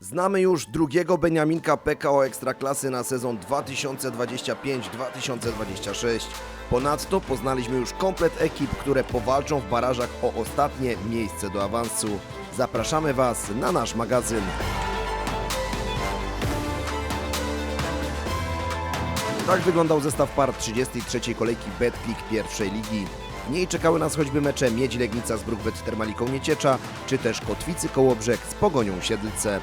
Znamy już drugiego Beniaminka PKO Ekstraklasy na sezon 2025-2026. Ponadto poznaliśmy już komplet ekip, które powalczą w barażach o ostatnie miejsce do awansu. Zapraszamy Was na nasz magazyn. Tak wyglądał zestaw par 33. kolejki BetClick pierwszej ligi. W niej czekały nas choćby mecze Miedź Legnica z Brookbet Termaliką Nieciecza, czy też Kotwicy Kołobrzeg z Pogonią Siedlce.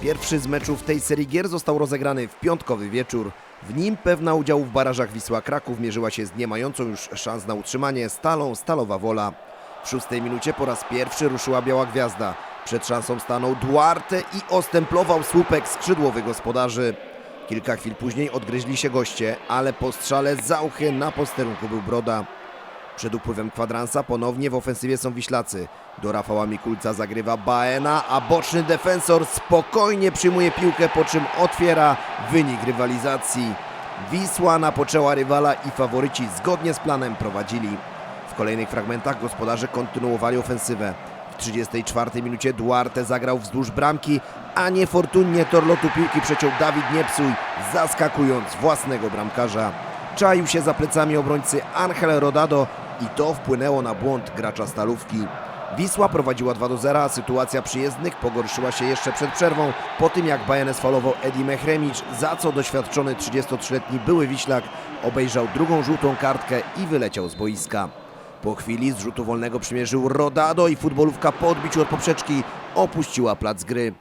Pierwszy z meczów tej serii gier został rozegrany w piątkowy wieczór. W nim pewna udziału w barażach Wisła Kraków mierzyła się z nie mającą już szans na utrzymanie Stalą Stalowa Wola. W szóstej minucie po raz pierwszy ruszyła Biała Gwiazda. Przed szansą stanął Duarte i ostemplował słupek skrzydłowych gospodarzy. Kilka chwil później odgryźli się goście, ale po strzale Zauchy na posterunku był Broda. Przed upływem kwadransa ponownie w ofensywie są Wiślacy. Do Rafała Mikulca zagrywa Baena, a boczny defensor spokojnie przyjmuje piłkę, po czym otwiera wynik rywalizacji. Wisła napoczęła rywala i faworyci zgodnie z planem prowadzili. W kolejnych fragmentach gospodarze kontynuowali ofensywę. W 34 minucie Duarte zagrał wzdłuż bramki, a niefortunnie tor lotu piłki przeciął Dawid Niepsuj, zaskakując własnego bramkarza. Czaił się za plecami obrońcy Angel Rodado i to wpłynęło na błąd gracza stalówki. Wisła prowadziła 2 do 0, a sytuacja przyjezdnych pogorszyła się jeszcze przed przerwą, po tym jak Bajenę sfalował Edi Mehremicz, za co doświadczony 33-letni były Wiślak obejrzał drugą żółtą kartkę i wyleciał z boiska. Po chwili z rzutu wolnego przymierzył Rodado i futbolówka po odbiciu od poprzeczki opuściła plac gry.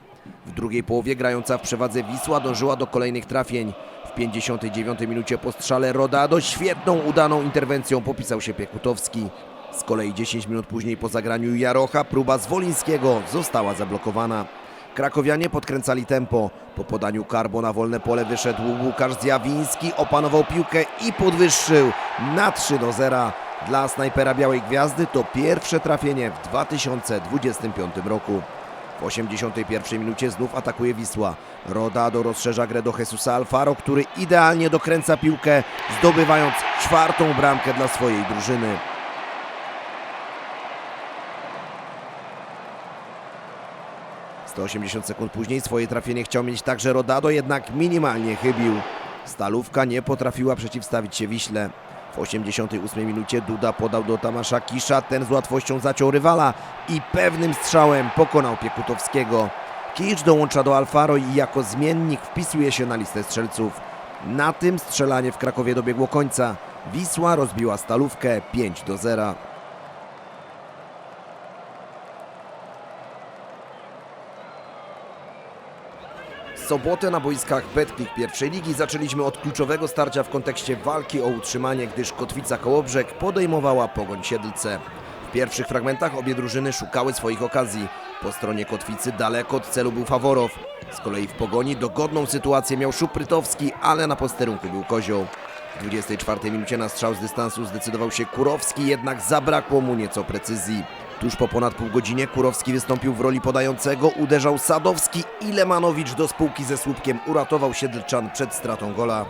W drugiej połowie grająca w przewadze Wisła dążyła do kolejnych trafień. W 59 minucie po strzale Rodado świetną, udaną interwencją popisał się Piekutowski. Z kolei 10 minut później po zagraniu Jarocha próba z Wolińskiego została zablokowana. Krakowianie podkręcali tempo. Po podaniu Karbo na wolne pole wyszedł Łukasz Zjawiński, opanował piłkę i podwyższył na 3 do 0. Dla snajpera Białej Gwiazdy to pierwsze trafienie w 2025 roku. W 81 minucie znów atakuje Wisła. Rodado rozszerza grę do Jesusa Alfaro, który idealnie dokręca piłkę, zdobywając czwartą bramkę dla swojej drużyny. – 180 sekund później swoje trafienie chciał mieć także Rodado, jednak minimalnie chybił. Stalówka nie potrafiła przeciwstawić się Wiśle. W 88 minucie Duda podał do Tamasza Kisza, ten z łatwością zaciął rywala i pewnym strzałem pokonał Piekutowskiego. Kisz dołącza do Alfaro i jako zmiennik wpisuje się na listę strzelców. Na tym strzelanie w Krakowie dobiegło końca. Wisła rozbiła Stalówkę 5 do 0. sobotę na boiskach Betclick pierwszej ligi zaczęliśmy od kluczowego starcia w kontekście walki o utrzymanie, gdyż Kotwica Kołobrzeg podejmowała Pogoń Siedlce. W pierwszych fragmentach obie drużyny szukały swoich okazji. Po stronie Kotwicy daleko od celu był Faworow. Z kolei w Pogoni dogodną sytuację miał Szuprytowski, ale na posterunku był Kozioł. W 24 minucie na strzał z dystansu zdecydował się Kurowski, jednak zabrakło mu nieco precyzji. Tuż po ponad pół godzinie Kurowski wystąpił w roli podającego, uderzał Sadowski i Lemanowicz do spółki ze słupkiem uratował Siedlczan przed stratą gola.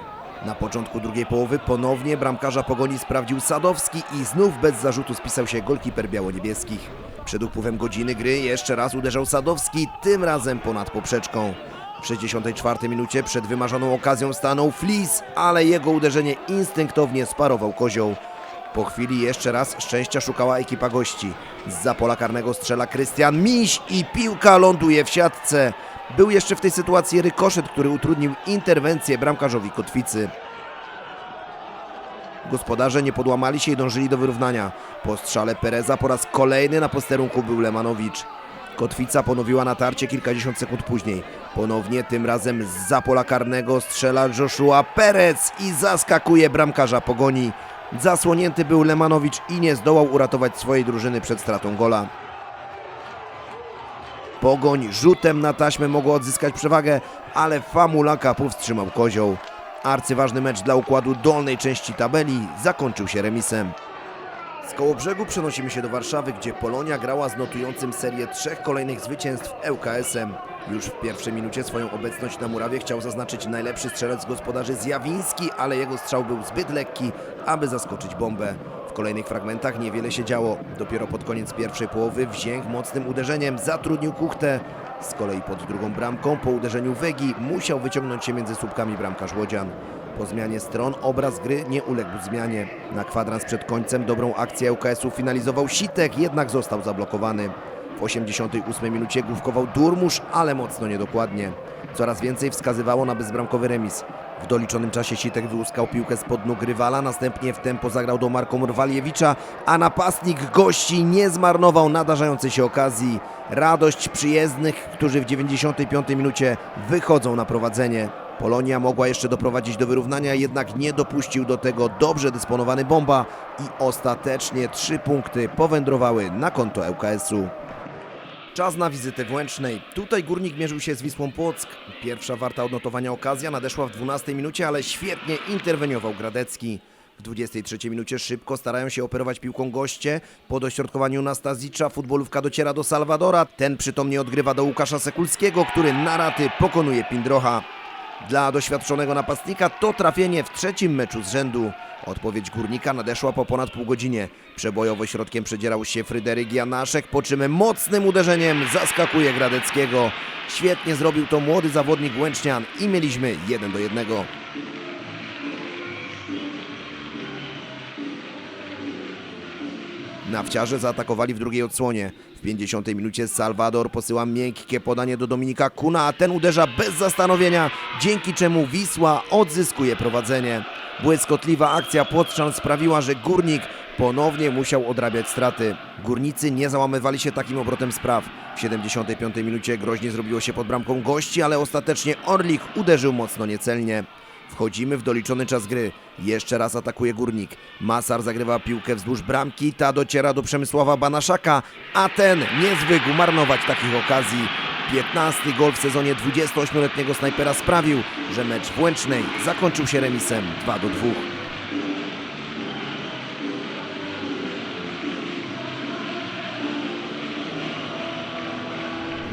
Na początku drugiej połowy ponownie bramkarza Pogoni sprawdził Sadowski i znów bez zarzutu spisał się golkiper biało-niebieskich. Przed upływem godziny gry jeszcze raz uderzał Sadowski, tym razem ponad poprzeczką. W 64 minucie przed wymarzoną okazją stanął Flis, ale jego uderzenie instynktownie sparował kozioł. Po chwili jeszcze raz szczęścia szukała ekipa gości. Z pola karnego strzela Krystian Miś i piłka ląduje w siatce. Był jeszcze w tej sytuacji rykoszet, który utrudnił interwencję bramkarzowi Kotwicy. Gospodarze nie podłamali się i dążyli do wyrównania. Po strzale Pereza po raz kolejny na posterunku był Lemanowicz. Kotwica ponowiła natarcie kilkadziesiąt sekund później. Ponownie, tym razem z pola karnego strzela Joshua Perez i zaskakuje bramkarza Pogoni. Zasłonięty był Lemanowicz i nie zdołał uratować swojej drużyny przed stratą gola. Pogoń rzutem na taśmę mogła odzyskać przewagę, ale Famulaka powstrzymał kozioł. Arcyważny mecz dla układu dolnej części tabeli zakończył się remisem. Z Kołobrzegu przenosimy się do Warszawy, gdzie Polonia grała z notującym serię trzech kolejnych zwycięstw ŁKS-em. Już w pierwszej minucie swoją obecność na murawie chciał zaznaczyć najlepszy strzelec gospodarzy Zjawiński, ale jego strzał był zbyt lekki, aby zaskoczyć bombę. W kolejnych fragmentach niewiele się działo. Dopiero pod koniec pierwszej połowy Wzięg mocnym uderzeniem zatrudnił Kuchtę, Z kolei pod drugą bramką po uderzeniu Wegi musiał wyciągnąć się między słupkami bramkarz Łodzian. Po zmianie stron obraz gry nie uległ zmianie. Na kwadrans przed końcem dobrą akcję ŁKS-u finalizował Sitek, jednak został zablokowany. W 88 minucie główkował Durmusz, ale mocno niedokładnie. Coraz więcej wskazywało na bezbramkowy remis. W doliczonym czasie Sitek wyłuskał piłkę spod nóg rywala, następnie w tempo zagrał do Marko Mrwaliewicza, a napastnik gości nie zmarnował nadarzającej się okazji. Radość przyjezdnych, którzy w 95 minucie wychodzą na prowadzenie. Polonia mogła jeszcze doprowadzić do wyrównania, jednak nie dopuścił do tego dobrze dysponowany bomba i ostatecznie trzy punkty powędrowały na konto ŁKS-u. Czas na wizytę w Łęcznej. Tutaj Górnik mierzył się z Wisłą Płock. Pierwsza warta odnotowania okazja nadeszła w 12 minucie, ale świetnie interweniował Gradecki. W 23 minucie szybko starają się operować piłką goście. Po dośrodkowaniu Nastazicza futbolówka dociera do Salwadora. Ten przytomnie odgrywa do Łukasza Sekulskiego, który na raty pokonuje Pindrocha. Dla doświadczonego napastnika to trafienie w trzecim meczu z rzędu. Odpowiedź górnika nadeszła po ponad pół godzinie. Przebojowo środkiem przedzierał się Fryderyk Janaszek, po czym mocnym uderzeniem zaskakuje Gradeckiego. Świetnie zrobił to młody zawodnik Łęcznian i mieliśmy 1 do 1. Nawciarze zaatakowali w drugiej odsłonie. W 50 minucie Salwador posyła miękkie podanie do Dominika Kuna, a ten uderza bez zastanowienia, dzięki czemu Wisła odzyskuje prowadzenie. Błyskotliwa akcja Płotrzan sprawiła, że Górnik ponownie musiał odrabiać straty. Górnicy nie załamywali się takim obrotem spraw. W 75 minucie groźnie zrobiło się pod bramką gości, ale ostatecznie Orlik uderzył mocno niecelnie. Wchodzimy w doliczony czas gry. Jeszcze raz atakuje Górnik. Masar zagrywa piłkę wzdłuż bramki, ta dociera do Przemysława Banaszaka, a ten nie zwykł marnować takich okazji. 15 gol w sezonie 28-letniego snajpera sprawił, że mecz w Łęcznej zakończył się remisem 2 do 2.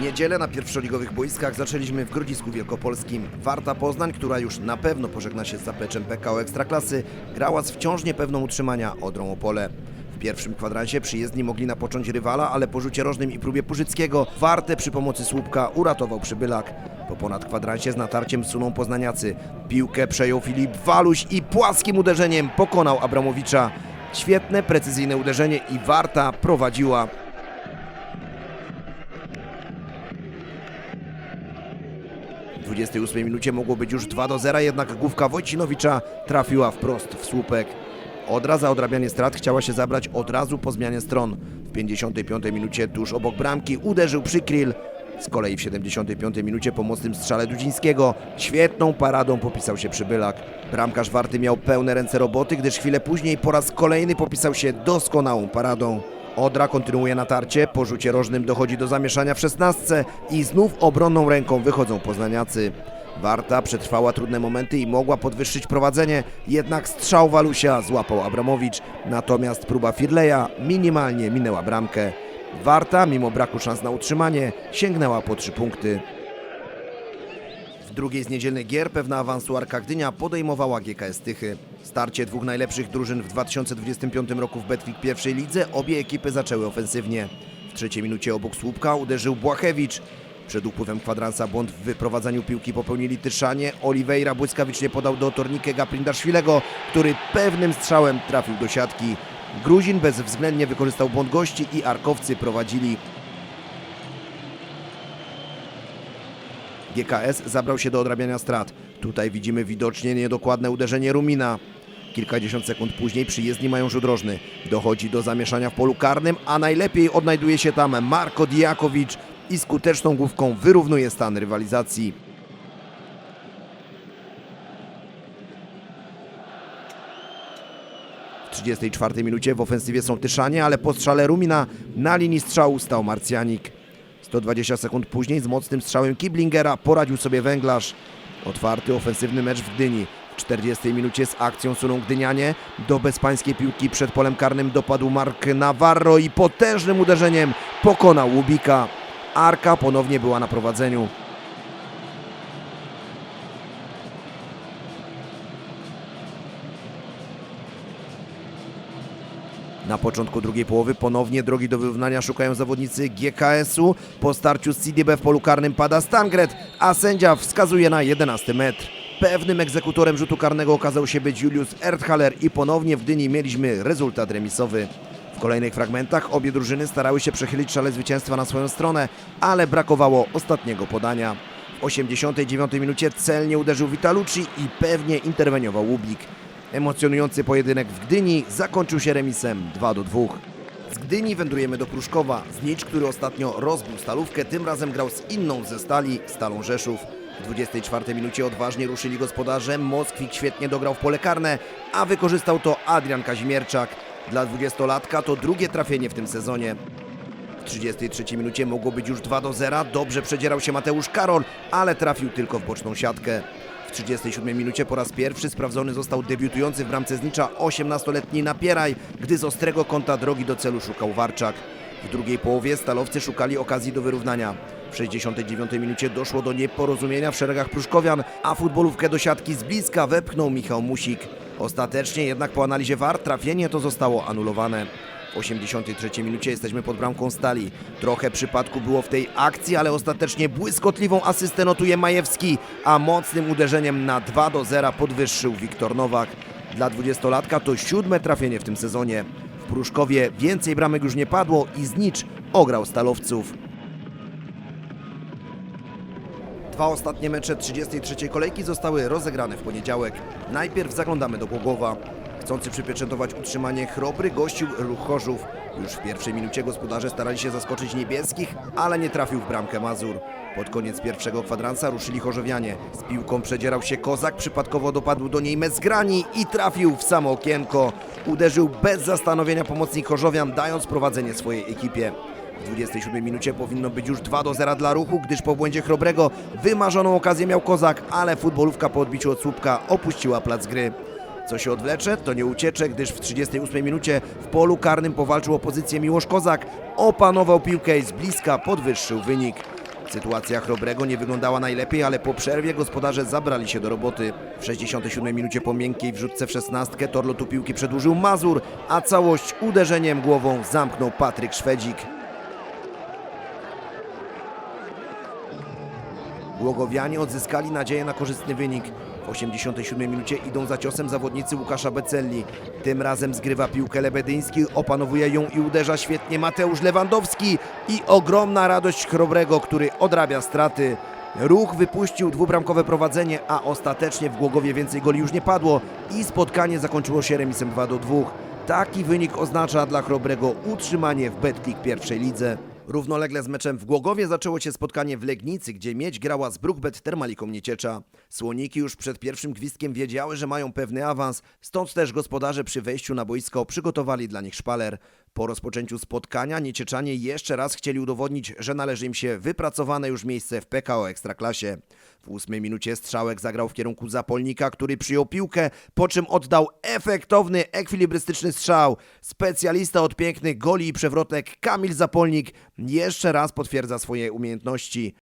Niedzielę na pierwszoligowych boiskach zaczęliśmy w Grodzisku Wielkopolskim. Warta Poznań, która już na pewno pożegna się z zapleczem PKO Ekstraklasy, grała z wciąż niepewną utrzymania Odrą Opole. W pierwszym kwadransie przyjezdni mogli napocząć rywala, ale po rzucie rożnym i próbie Purzyckiego Wartę przy pomocy słupka uratował przybylak. Po ponad kwadransie z natarciem suną poznaniacy. Piłkę przejął Filip Waluś i płaskim uderzeniem pokonał Abramowicza. Świetne, precyzyjne uderzenie i Warta prowadziła. 28 minucie mogło być już 2 do 0, jednak główka Wojcinowicza trafiła wprost w słupek. Odra za odrabianie strat chciała się zabrać od razu po zmianie stron. W 55 minucie tuż obok bramki uderzył przykryl. Z kolei w 75 minucie po mocnym strzale Dudzińskiego świetną paradą popisał się Przybylak. Bramkarz Warty miał pełne ręce roboty, gdyż chwilę później po raz kolejny popisał się doskonałą paradą. Odra kontynuuje natarcie, po rzucie rożnym dochodzi do zamieszania w szesnastce i znów obronną ręką wychodzą poznaniacy. Warta przetrwała trudne momenty i mogła podwyższyć prowadzenie, jednak strzał Walusia złapał Abramowicz, natomiast próba Firleja minimalnie minęła bramkę. Warta, mimo braku szans na utrzymanie, sięgnęła po trzy punkty. W drugiej z niedzielnych gier pewna awansu Arka Gdynia podejmowała GKS Tychy. Starcie dwóch najlepszych drużyn w 2025 roku w Betwik pierwszej lidze obie ekipy zaczęły ofensywnie. W trzeciej minucie obok słupka uderzył Błachewicz. Przed upływem kwadransa błąd w wyprowadzaniu piłki popełnili Tyszanie. Oliveira błyskawicznie podał do Tornikę Gaprindaszwilego, który pewnym strzałem trafił do siatki. Gruzin bezwzględnie wykorzystał błąd gości i Arkowcy prowadzili GKS zabrał się do odrabiania strat. Tutaj widzimy widocznie niedokładne uderzenie Rumina. Kilkadziesiąt sekund później przyjezdni mają rzut rożny. Dochodzi do zamieszania w polu karnym, a najlepiej odnajduje się tam Marko Diakowicz i skuteczną główką wyrównuje stan rywalizacji. W 34 minucie w ofensywie są Tyszanie, ale po strzale Rumina na linii strzału stał Marcjanik. 120 sekund później z mocnym strzałem Kiblingera poradził sobie węglarz. Otwarty ofensywny mecz w Gdyni. W 40 minucie z akcją suną Gdynianie. Do bezpańskiej piłki przed polem karnym dopadł Mark Navarro i potężnym uderzeniem pokonał Łubika. Arka ponownie była na prowadzeniu. Na początku drugiej połowy ponownie drogi do wyrównania szukają zawodnicy GKS-u. Po starciu z CDB w polu karnym pada Stangret, a sędzia wskazuje na 11 metr. Pewnym egzekutorem rzutu karnego okazał się być Julius Erdhaler i ponownie w Dyni mieliśmy rezultat remisowy. W kolejnych fragmentach obie drużyny starały się przechylić szale zwycięstwa na swoją stronę, ale brakowało ostatniego podania. W 89 minucie celnie uderzył Vitalucci i pewnie interweniował Łubik. Emocjonujący pojedynek w Gdyni zakończył się remisem 2 do 2. Z Gdyni wędrujemy do Pruszkowa. Znicz, który ostatnio rozbił stalówkę, tym razem grał z inną ze stali, Stalą Rzeszów. W 24 minucie odważnie ruszyli gospodarze, Moskwik świetnie dograł w pole karne, a wykorzystał to Adrian Kazimierczak. Dla 20-latka to drugie trafienie w tym sezonie. W 33 minucie mogło być już 2 do 0. Dobrze przedzierał się Mateusz Karol, ale trafił tylko w boczną siatkę. W 37 minucie po raz pierwszy sprawdzony został debiutujący w bramce Znicza 18-letni Napieraj, gdy z ostrego kąta drogi do celu szukał Warczak. W drugiej połowie stalowcy szukali okazji do wyrównania. W 69 minucie doszło do nieporozumienia w szeregach Pruszkowian, a futbolówkę do siatki z bliska wepchnął Michał Musik. Ostatecznie jednak po analizie VAR trafienie to zostało anulowane. W 83 minucie jesteśmy pod bramką Stali. Trochę przypadku było w tej akcji, ale ostatecznie błyskotliwą asystę notuje Majewski, a mocnym uderzeniem na 2 do 0 podwyższył Wiktor Nowak. Dla 20-latka to siódme trafienie w tym sezonie. W Pruszkowie więcej bramek już nie padło i Znicz ograł Stalowców. Dwa ostatnie mecze 33 kolejki zostały rozegrane w poniedziałek. Najpierw zaglądamy do Głogowa. Chcący przypieczętować utrzymanie Chrobry gościł Ruch Chorzów. Już w pierwszej minucie gospodarze starali się zaskoczyć niebieskich, ale nie trafił w bramkę Mazur. Pod koniec pierwszego kwadransa ruszyli Chorzowianie. Z piłką przedzierał się Kozak, przypadkowo dopadł do niej Mezgrani i trafił w samo okienko. Uderzył bez zastanowienia pomocnik Chorzowian, dając prowadzenie swojej ekipie. W 27 minucie powinno być już 2 do 0 dla ruchu, gdyż po błędzie Chrobrego wymarzoną okazję miał Kozak, ale futbolówka po odbiciu od słupka opuściła plac gry. Co się odwlecze, to nie uciecze, gdyż w 38 minucie w polu karnym powalczył o pozycję Miłosz Kozak, opanował piłkę i z bliska podwyższył wynik. Sytuacja Chrobrego nie wyglądała najlepiej, ale po przerwie gospodarze zabrali się do roboty. W 67 minucie po miękkiej wrzutce w szesnastkę torlotu piłki przedłużył Mazur, a całość uderzeniem głową zamknął Patryk Szwedzik. Głogowianie odzyskali nadzieję na korzystny wynik. W 87 minucie idą za ciosem zawodnicy Łukasza Becelli. Tym razem zgrywa piłkę Lebedyński, opanowuje ją i uderza świetnie Mateusz Lewandowski. I ogromna radość Chrobrego, który odrabia straty. Ruch wypuścił dwubramkowe prowadzenie, a ostatecznie w Głogowie więcej goli już nie padło i spotkanie zakończyło się remisem 2 do 2. Taki wynik oznacza dla Chrobrego utrzymanie w Betclick pierwszej lidze. Równolegle z meczem w Głogowie zaczęło się spotkanie w Legnicy, gdzie Miedź grała z Brookbet Termaliką Nieciecza. Słoniki już przed pierwszym gwizdkiem wiedziały, że mają pewny awans, stąd też gospodarze przy wejściu na boisko przygotowali dla nich szpaler. Po rozpoczęciu spotkania Niecieczanie jeszcze raz chcieli udowodnić, że należy im się wypracowane już miejsce w PKO Ekstraklasie. W ósmej minucie strzałek zagrał w kierunku Zapolnika, który przyjął piłkę, po czym oddał efektowny, ekwilibrystyczny strzał. Specjalista od pięknych goli i przewrotek Kamil Zapolnik jeszcze raz potwierdza swoje umiejętności.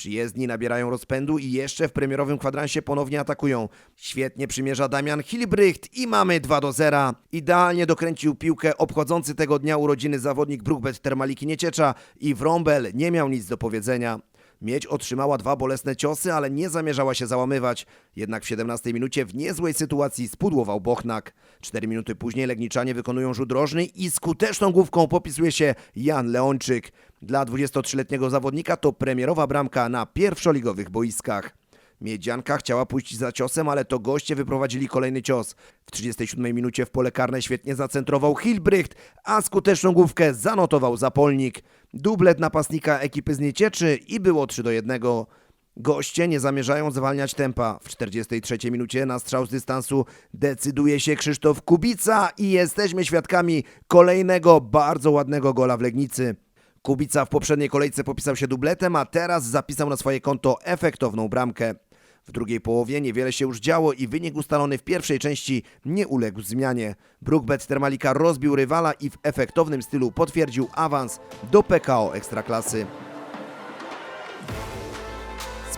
Przyjezdni nabierają rozpędu i jeszcze w premierowym kwadransie ponownie atakują. Świetnie przymierza Damian Hilbrycht i mamy 2 do 0. Idealnie dokręcił piłkę obchodzący tego dnia urodziny zawodnik Brookbet Termaliki Nieciecza i Wrąbel nie miał nic do powiedzenia. Miedź otrzymała dwa bolesne ciosy, ale nie zamierzała się załamywać. Jednak w 17 minucie w niezłej sytuacji spudłował Bochnak. Cztery minuty później Legniczanie wykonują rzut rożny i skuteczną główką popisuje się Jan Leonczyk. Dla 23-letniego zawodnika to premierowa bramka na pierwszoligowych boiskach. Miedzianka chciała pójść za ciosem, ale to goście wyprowadzili kolejny cios. W 37 minucie w pole karne świetnie zacentrował Hilbrycht, a skuteczną główkę zanotował Zapolnik. Dublet napastnika ekipy z Niecieczy i było 3 do 1. Goście nie zamierzają zwalniać tempa. W 43 minucie na strzał z dystansu decyduje się Krzysztof Kubica i jesteśmy świadkami kolejnego bardzo ładnego gola w Legnicy. Kubica w poprzedniej kolejce popisał się dubletem, a teraz zapisał na swoje konto efektowną bramkę. W drugiej połowie niewiele się już działo i wynik ustalony w pierwszej części nie uległ zmianie. Brookbet Termalika rozbił rywala i w efektownym stylu potwierdził awans do PKO Ekstraklasy.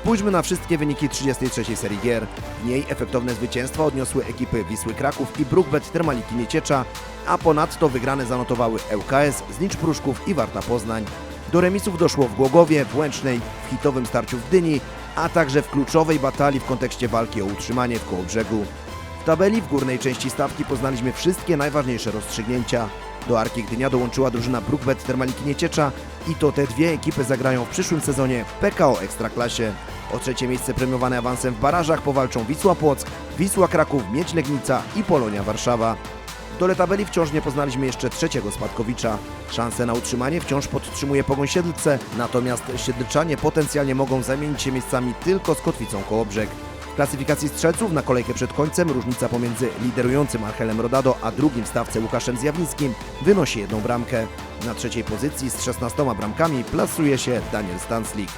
Spójrzmy na wszystkie wyniki 33 serii gier. W niej efektowne zwycięstwa odniosły ekipy Wisły Kraków i Brookbet Termaliki Nieciecza, a ponadto wygrane zanotowały ŁKS, Znicz Pruszków i Warta Poznań. Do remisów doszło w Głogowie, w Łęcznej, w hitowym starciu w Gdyni, a także w kluczowej batalii w kontekście walki o utrzymanie w Kołobrzegu. W tabeli w górnej części stawki poznaliśmy wszystkie najważniejsze rozstrzygnięcia. Do Arki Gdynia dołączyła drużyna Brookbet Termaliki Nieciecza i to te dwie ekipy zagrają w przyszłym sezonie PKO Ekstraklasie. O trzecie miejsce premiowane awansem w barażach powalczą Wisła Płock, Wisła Kraków, Miedź Legnica i Polonia Warszawa. W dole tabeli wciąż nie poznaliśmy jeszcze trzeciego spadkowicza. Szanse na utrzymanie wciąż podtrzymuje Pogoń Siedlce, natomiast Siedlczanie potencjalnie mogą zamienić się miejscami tylko z Kotwicą Kołobrzeg. W klasyfikacji strzelców na kolejkę przed końcem różnica pomiędzy liderującym Archelem Rodado a drugim w stawce Łukaszem Zjawnickim wynosi jedną bramkę. Na trzeciej pozycji z 16 bramkami plasuje się Daniel Stanslik.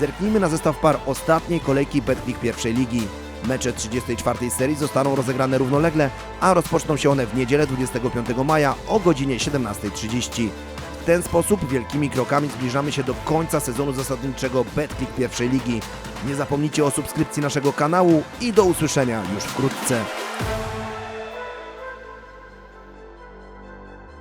Zerknijmy na zestaw par ostatniej kolejki Betclick pierwszej ligi. Mecze 34 serii zostaną rozegrane równolegle, a rozpoczną się one w niedzielę 25 maja o godzinie 17.30. Ten sposób wielkimi krokami zbliżamy się do końca sezonu zasadniczego Betclick pierwszej ligi. Nie zapomnijcie o subskrypcji naszego kanału i do usłyszenia już wkrótce.